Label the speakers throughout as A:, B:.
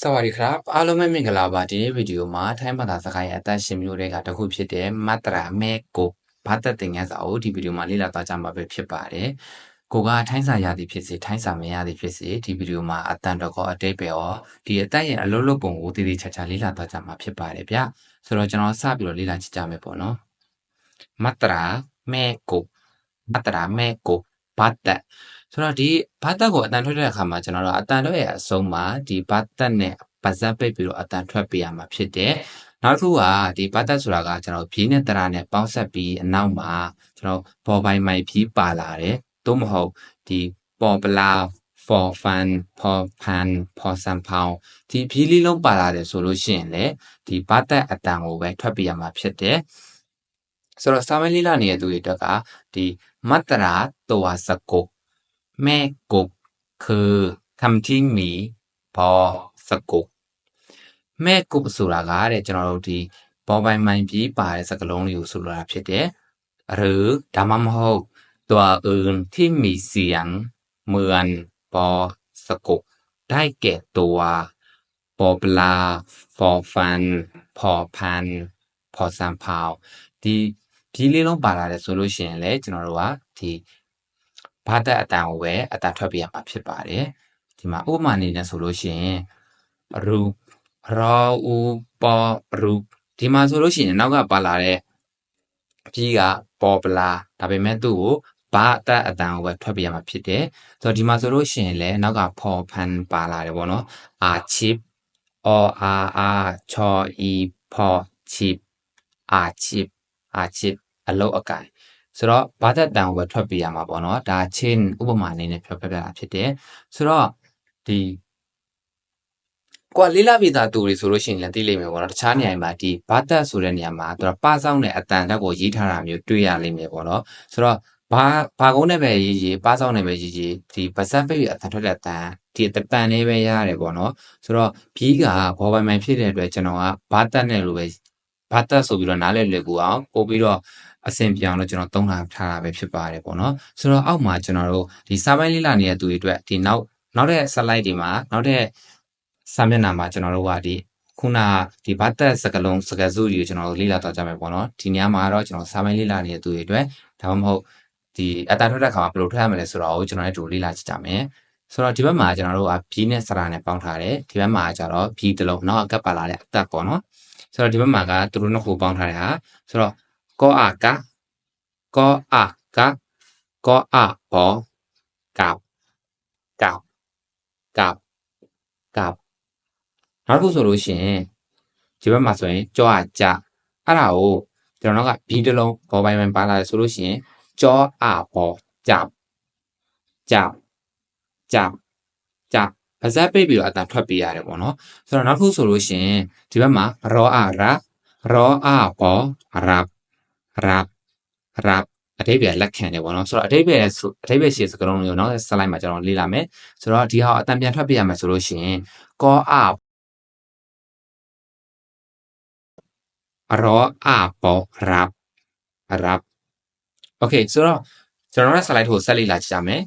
A: စวัสดีครับအားလုံးပဲမင်္ဂလာပါဒီနေ့ဗီဒီယိုမှာထိုင်းဘာသာစကားရဲ့အသက်ရှင်မျိုးတွေကတစ်ခုဖြစ်တဲ့မတ္တရာမဲကိုဘာသက်တင်ငန်းစာကိုဒီဗီဒီယိုမှာလေ့လာသွားကြမှာပဲဖြစ်ပါတယ်ကိုကထိုင်းစာရသည်ဖြစ်စေထိုင်းစာမရသည်ဖြစ်စေဒီဗီဒီယိုမှာအတန်တော်ကအတိတ်ပဲရောဒီအသက်ရဲ့အလုံးလုံးပုံကိုတည်တည်ချာချာလေ့လာသွားကြမှာဖြစ်ပါတယ်ဗျဆိုတော့ကျွန်တော်စပြီးတော့လေ့လာကြည့်ကြမယ်ပေါ့နော်မတ္တရာမဲကိုမတ္တရာမဲကိုဘာသက် ဆိုတော့ဒီဘာသက်ကိုအတန်ထွက်တဲ့အခါမှာကျွန်တော်တို့အတန်ထွက်ရဲ့အဆုံးမှာဒီဘာသက်နဲ့ပါဇက်ပိတ်ပြီးတော့အတန်ထွက်ပေးရမှာဖြစ်တယ်နောက်တစ်ခုကဒီဘာသက်ဆိုတာကကျွန်တော်ပြေးနဲ့တရာနဲ့ပေါင်းဆက်ပြီးအနောက်မှာကျွန်တော်ပေါ်ပိုင်မိုင်ပြေးပါလာတယ်သို့မဟုတ်ဒီပေါ်ပလာ for fun for fun for some pound ဒီပြေးလေးလုံးပါလာတယ်ဆိုလို့ရှိရင်လေဒီဘာသက်အတန်ကိုပဲထွက်ပြရမှာဖြစ်တယ်ဆိုတော့စာမလေးလာနေတဲ့သူတွေအတွက်ကဒီမတ္တရာတဝါစကုတ် แม่กบคือคำที่มีพอสะกดแม่กบဆိုတာကတဲ့ကျွန်တော်တို့ဒီပေါ်ပိုင်မိုင်ပြီးပါတဲ့စကားလုံးလေးကိုဆိုလိုတာဖြစ်တယ်หรือဒါမှမဟုတ်ตัวอื่นที่มีเสียงเหมือนปอสะกดได้แก่ตัวปอปลา for fun พอพันพอสามพาวဒီဒီလေးလုံးပါလာတယ်ဆိုလို့ရှိရင်လည်းကျွန်တော်တို့ကဒီ ဘာသက်အတန်ကိုပဲအတန်ထွက်ပြရမှာဖြစ်ပါတယ်ဒီမှာဥပမာအနေနဲ့ဆိုလို့ရှိရင်ရူရောဥပရူဒီမှာဆိုလို့ရှိရင်နောက်ကပါလာတဲ့ပြီးကပေါ်ပလာဒါပေမဲ့သူ့ကိုဘာအသက်အတန်ကိုပဲထွက်ပြရမှာဖြစ်တယ်ဆိုတော့ဒီမှာဆိုလို့ရှိရင်လည်းနောက်ကဖော်ဖန်ပါလာတယ်ပေါ့နော်အာချစ်အော်အာအာချော်ဤဖော်ချစ်အာချစ်အာချစ်အလုတ်အကင် ဆိုတော့ဘာသက်တန်ကိုပဲထွက်ပေးရမှာပေါ့နော်ဒါချင်းဥပမာအနေနဲ့ပြောပြပြတာဖြစ်တယ်ဆိုတော့ဒီကွာလေးလာပြည်သားသူတွေဆိုလို့ရှိရင်လည်းသိလိမ့်မယ်ပေါ့နော်တခြားနေရာမှာဒီဘာသက်ဆိုတဲ့နေရာမှာသူကပဆောင်တဲ့အတန်တက်ကိုရေးထားတာမျိုးတွေ့ရလိမ့်မယ်ပေါ့နော်ဆိုတော့ဘာဘာကုန်းနဲ့ပဲရေးရေးပဆောင်နဲ့ပဲရေးရေးဒီပါဇက်ပိတ်အတန်ထွက်တဲ့အတန်ဒီတပန်လေးပဲရတယ်ပေါ့နော်ဆိုတော့ဘီးကဘောပိုင်မိုင်ဖြစ်တဲ့အတွက်ကျွန်တော်ကဘာသက်နဲ့လိုပဲဘာသက်ဆိုပြီးတော့နားလဲလွယ်ကူအောင်ပို့ပြီးတော့ အဆင်ပြေအောင်လို့ကျွန်တော်သုံးထားထားတာပဲဖြစ်ပါတယ်ပေါ့နော်ဆိုတော့အောက်မှာကျွန်တော်တို့ဒီစာပိုင်းလေးလာနေတဲ့သူတွေအတွက်ဒီနောက်နောက်တဲ့ slide တွေမှာနောက်တဲ့စာမျက်နှာမှာကျွန်တော်တို့ကဒီခုနဒီဘာသက်စကလုံးစကစုတွေကိုကျွန်တော်တို့လေ့လာတော့ကြမယ်ပေါ့နော်ဒီနေရာမှာတော့ကျွန်တော်စာပိုင်းလေ့လာနေတဲ့သူတွေအတွက်ဒါမှမဟုတ်ဒီအတန်ထွက်တဲ့ခါမှာဘယ်လိုထွက်ရမလဲဆိုတော့ကျွန်တော်လည်းတို့လေ့လာကြည့်ကြမယ်ဆိုတော့ဒီဘက်မှာကျွန်တော်တို့က B နဲ့စရာနဲ့ပေါင်းထားတယ်ဒီဘက်မှာကျတော့ B တလုံးနောက်အကပ်ပါလာတဲ့အသက်ပေါ့နော်ဆိုတော့ဒီဘက်မှာကသူတို့နှစ်ခုပေါင်းထားတဲ့ဟာဆိုတော့ ကောအာကကောအာကကောအာဘောကောက်ကောက်ကောက်ကောက်နောက်တစ်ခုဆိုလို့ရှိရင်ဒီဘက်မှာဆိုရင်ကြောအာကြအဲ့ဒါကိုကျွန်တော်တို့က B တလုံးဘောပိုင်းပိုင်းပါလာတယ်ဆိုလို့ရှိရင်ကြောအာဘောကြောက်ကြောက်ကြောက်ကြောက်ပါဇက်ပိတ်ပြီးတော့အတန်ထွက်ပေးရတယ်ပေါ့နော်ဆိုတော့နောက်တစ်ခုဆိုလို့ရှိရင်ဒီဘက်မှာရောအာရာရောအာဘောရပ်ရ ပ်ရပ်အတိပ္ပယ်လက်ခံတယ်ပေါ့နော်ဆိုတော့အတိပ္ပယ်ဆိုအတိပ္ပယ်ရှိတဲ့စကားလုံးတွေကိုနောက်ဆက် slide မှာကျွန်တော်လေ့လာမယ်ဆိုတော့ဒီဟာအတန်ပြန်ထွက်ပြရမယ်ဆိုလို့ရှိရင်ကောအာရောအာဘောရပ်ရပ်โอเคဆိုတော့ကျွန်တော်တို့ slide ကိုဆက်လေ့လာကြည့်ကြမယ်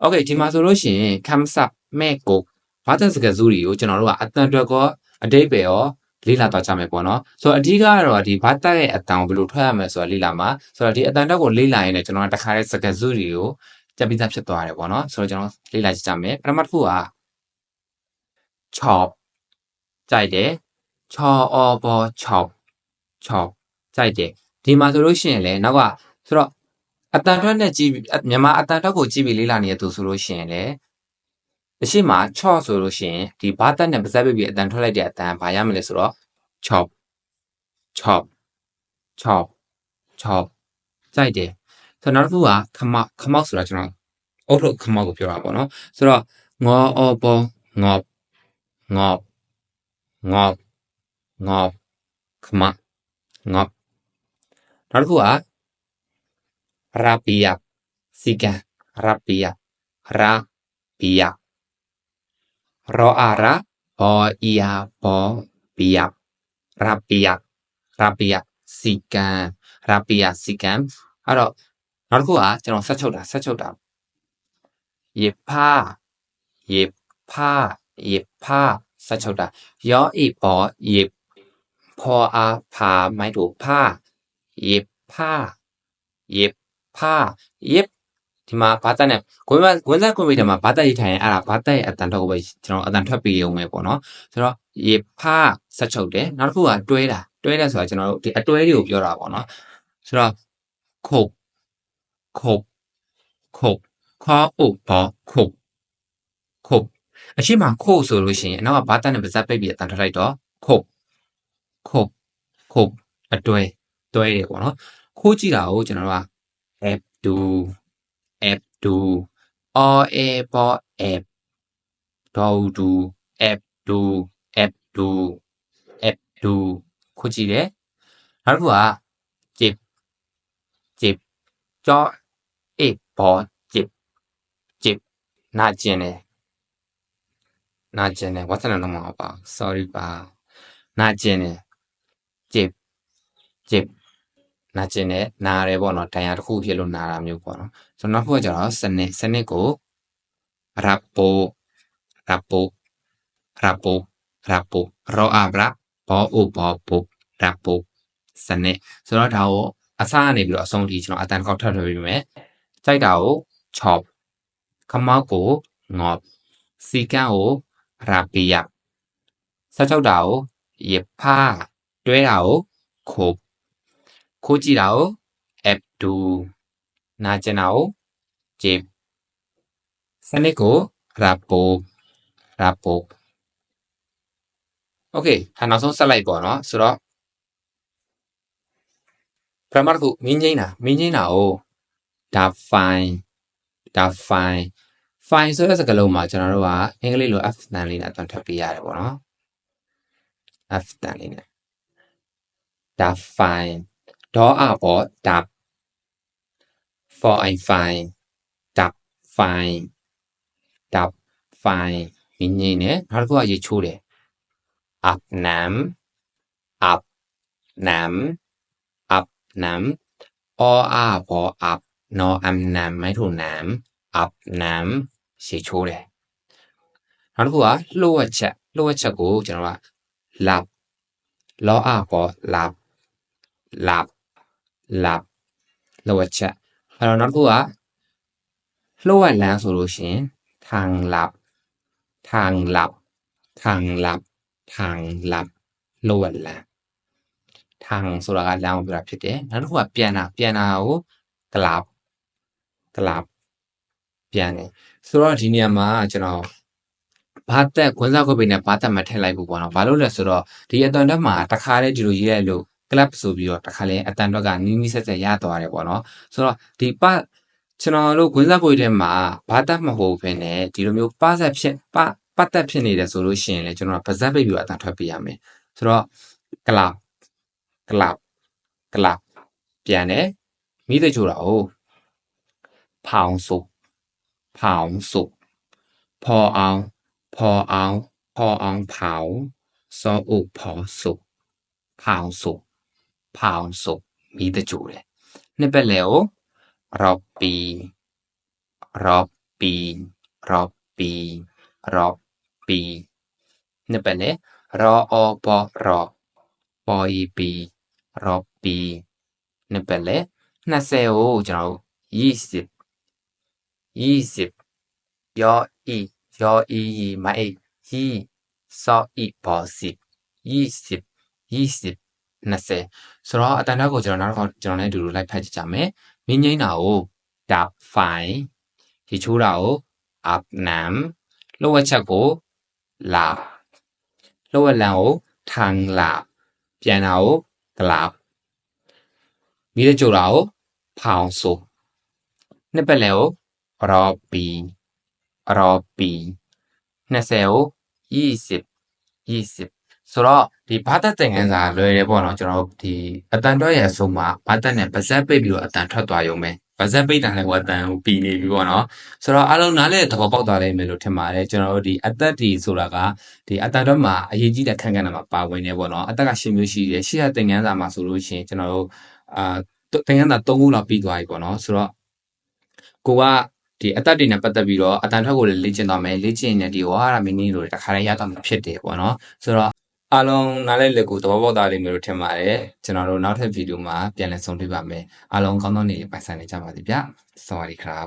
A: โอเคဒီမှာဆိုလို့ရှိရင် comes up မဲ့ကိုဘာသာစကားစုတွေကိုကျွန်တော်တို့ကအတန်အတွက်ကောအတိပ္ပယ်ရော လေ့လာသွားကြမယ်ပေါ့နော်ဆိုတော့အဓိကကတော့ဒီဘာတက်ရဲ့အတန်ကိုဘယ်လိုထွက်ရမလဲဆိုတာလေ့လာမှာဆိုတော့ဒီအတန်တက်ကိုလေ့လာရင်လည်းကျွန်တော်ကတခါတည်းစကားစုတွေကိုကြပ်ပြီးသားဖြစ်သွားတယ်ပေါ့နော်ဆိုတော့ကျွန်တော်လေ့လာကြည့်ကြမယ်ပထမတစ်ခုက chop ကြိုက်တယ် chop or bo chop chop ကြိုက်တယ်ဒီမှာဆိုလို့ရှိရင်လည်းနောက်ကဆိုတော့အတန်ထွက်နဲ့ကြည့်မြန်မာအတန်ထွက်ကိုကြည့်ပြီးလေ့လာနေတဲ့သူဆိုလို့ရှိရင်လည်းအရှိမချော့ဆိုလို့ရှိရင်ဒီဘာတက်နဲ့ပါဇက်ပိတ်ပြီးအတန်ထွက်လိုက်တဲ့အတန်ဘာရမလဲဆိုတော့ chop chop chop chop ကြိုက်တယ်ဆိုတော့နောက်တစ်ခုကခမောက်ခမောက်ဆိုတာကျွန်တော်အုတ်ထုတ်ခမောက်ကိုပြောတာပေါ့နော်ဆိုတော့ငေါအော်ပေါ်ငေါငေါငေါငေါခမငေါနောက်တစ်ခုကရာပီယာစီကန်ရာပီယာရာပီယာရောအာရာဘောအီယာဘောပီယာ ရာပီယာရာပီယာစီကန်ရာပီယာစီကန်အဲ့တော့နောက်တစ်ခုကကျွန်တော်ဆက်ချုပ်တာဆက်ချုပ်တာယေဖာယေဖာယေဖာဆက်ချုပ်တာယောဤဘောယေဖောအားဖာမိုက်တို့ဖာယေဖာယေဖာယေ ဒီမှာဘာတက်နဲ့ကိုယ်ကဝန်စားကွန်ပျူတာမှာဘာတက်ရေးထိုင်ရင်အဲ့ဒါဘာတက်ရဲ့အတန်ထွက်ကိုပဲကျွန်တော်အတန်ထွက်ပြီးရုံပဲပေါ့နော်ဆိုတော့ယေဖာဆက်ချုပ်တယ်နောက်တစ်ခုကတွဲတာတွဲတယ်ဆိုတာကျွန်တော်တို့ဒီအတွဲတွေကိုပြောတာပေါ့နော်ဆိုတော့ခုတ်ခုတ်ခုတ်ခေါ်ဥဘောခုတ်ခုတ်အရှိမခုတ်ဆိုလို့ရှိရင်အနောက်ကဘာတက်နဲ့ပါဇက်ပိတ်ပြီးအတန်ထွက်လိုက်တော့ခုတ်ခုတ်ခုတ်အတွဲတွဲတယ်ပေါ့နော်ခိုးကြည့်တာကိုကျွန်တော်တို့က app do app do or a bo app do do app do app do app do ခိုးကြည့်တယ်နောက်တစ်ခုက chip chip ကြော a bo chip chip နာကျင်တယ်နာကျင်တယ် what's the name မှာပါ sorry ပါနာကျင်တယ် chip chip နာကျင်တယ်နားရဲပေါ့နော်တန်ရာတစ်ခုဖြစ်လို့နာတာမျိုးပေါ့နော်ဆိုတော့နောက်တစ်ခုကကျတော့စနစ်စနစ်ကို rapo rapo rapo rapo ရောအဗရာဘောဥဘောပု rapo စနစ်ဆိုတော့ဒါကိုအစားကနေပြီးတော့အဆုံးထိကျွန်တော်အတန်တစ်ခေါက်ထပ်ထွက်ပြီးမယ်ကြိုက်တာကို chop ခမောက်ကိုငေါ့စီကန်းကိုရာပီယာဆက်ချုပ်တာကိုရဖာတွဲတာကိုခိုး ခိုးကြည့်တာကို app do နာကျင်တာကို jeep စနစ်ကို rapo rapo okay ဟာနောက်ဆုံးဆက်လိုက်ပေါ့နော်ဆိုတော့ပရမတ်ကိုမင်းချင်းတာမင်းချင်းတာကိုဒါ fine ဒါ fine fine ဆိုတဲ့စကားလုံးမှာကျွန်တော်တို့ကအင်္ဂလိပ်လို f တန်လေးနဲ့အသွင်ထပ်ပေးရတယ်ပေါ့နော် f တန်လေးနဲ့ဒါ fine đó à bỏ đạp for i file ดับไฟดับไฟล์มินีเนี่ยฮาราก็อาจจะชูเลยอับน้ำอับน้ำอับน้ำออาพออับนออับน้ำไม่ถูกน้ำอับน้ำเสีชูเลยฮาราก็วาลู่จะลู่จะกูจะว่าหลับรออาพอหลับหลับ lap လှုပ်ဝက်ချက်အဲ့တော့နောက်တစ်ခုကလှုပ်ဝက်လန်းဆိုလို့ရှိရင် ทางลับ ทางลับ ทางลับ ทางลับလှုပ်ဝက်လန်းทางဆိုတာကလမ်းကိုပြောတာဖြစ်တယ်နောက်တစ်ခုကပြန်တာပြန်တာကို clap clap ပြန်တယ်ဆိုတော့ဒီနေရာမှာကျွန်တော်ဘာတက်ခွန်းစားခွက်ပိနဲ့ဘာတက်မထည့်လိုက်ဘူးပေါ့နော်ဘာလို့လဲဆိုတော့ဒီအတန်တက်မှာတခါလေဒီလိုရေးရလို့ club ဆိုပြီးတော့တခါလေအတန်တော့ကနီးနီးဆက်ဆက်ရသွားတယ်ပေါ့နော်ဆိုတော့ဒီပကျွန်တော်တို့ခွန်းစားခွက်ထဲမှာဘာတက်မဟုတ်ဘဲနဲ့ဒီလိုမျိုးပါဆက်ဖြစ်ပပတ်သက်ဖြစ်နေတယ်ဆိုလို့ရှိရင်လေကျွန်တော်ကပါဇက်ပိတ်ပြီးတော့အတန်ထွက်ပေးရမယ်ဆိုတော့ club club club ပြန်တယ်မိတဲ့ချိုတာ哦ဖောင်စုဖောင်စုဖောအောင်ဖောအောင်ဖောအောင်ဖောင်စောဥဖောစုဖောင်စု ဖောင်စုမိတဲ့ချိုတယ်နှစ်ပတ်လေကိုရော့ပီရော့ပီရော့ပီရော့ပီနှစ်ပတ်လေရောအောဘောရော့ပေါ်ဤပီရော့ပီနှစ်ပတ်လေ 20ဆိုတော့အတန်တော့ကိုကျွန်တော်နောက်တစ်ခါကျွန်တော်လည်းအတူတူလိုက်ဖတ်ကြည့်ကြမယ်မင်းငိမ့်တာကိုဒါဖိုင်ရေချိုးတာကိုအပ်နမ်လိုဝက်ချက်ကိုလာလိုဝက်လန်ကိုထန်လာပြန်တာကိုကလာမိတဲ့ကြိုတာကိုဖောင်ဆိုနှစ်ပတ်လည်ကိုရော်ပီရော်ပီ20ကို20 20ဆိုတော့ ဒီဘာသက်တင်ငန်းစာလွယ်တယ်ပေါ့နော်ကျွန်တော်ဒီအတန်တော့ရဲ့အဆုံးမှာဘာသက်နဲ့ပါဇက်ပိတ်ပြီးတော့အတန်ထွက်သွားရုံပဲပါဇက်ပိတ်တာလည်းဟိုအတန်ကိုပြီးနေပြီပေါ့နော်ဆိုတော့အားလုံးနားလဲသဘောပေါက်သွားလိမ့်မယ်လို့ထင်ပါတယ်ကျွန်တော်တို့ဒီအသက်ဒီဆိုတာကဒီအတန်တော့မှာအရေးကြီးတဲ့ခန်းကဏ္ဍမှာပါဝင်နေပေါ့နော်အသက်ကရှင်မျိုးရှိတယ်ရှေ့ကတင်ငန်းစာမှာဆိုလို့ရှိရင်ကျွန်တော်တို့အာတင်ငန်းစာ၃ခုလောက်ပြီးသွားပြီပေါ့နော်ဆိုတော့ကိုကဒီအသက်တွေနဲ့ပတ်သက်ပြီးတော့အတန်ထွက်ကိုလည်းလေ့ကျင့်သွားမယ်လေ့ကျင့်နေတဲ့ဒီဝါရမင်းကြီးတို့တခါတည်းရတော့မှာဖြစ်တယ်ပေါ့နော်ဆိုတော့ အားလုံးနားလည်လက်ကိုသဘောပေါက်သားလိမ့်မယ်လို့ထင်ပါတယ်ကျွန်တော်တို့နောက်ထပ်ဗီဒီယိုမှာပြန်လည်ဆုံတွေ့ပါမယ်အားလုံးကောင်းသောနေ့ပိုင်ဆိုင်နေကြပါစေဗျာစဝါဒီခရာ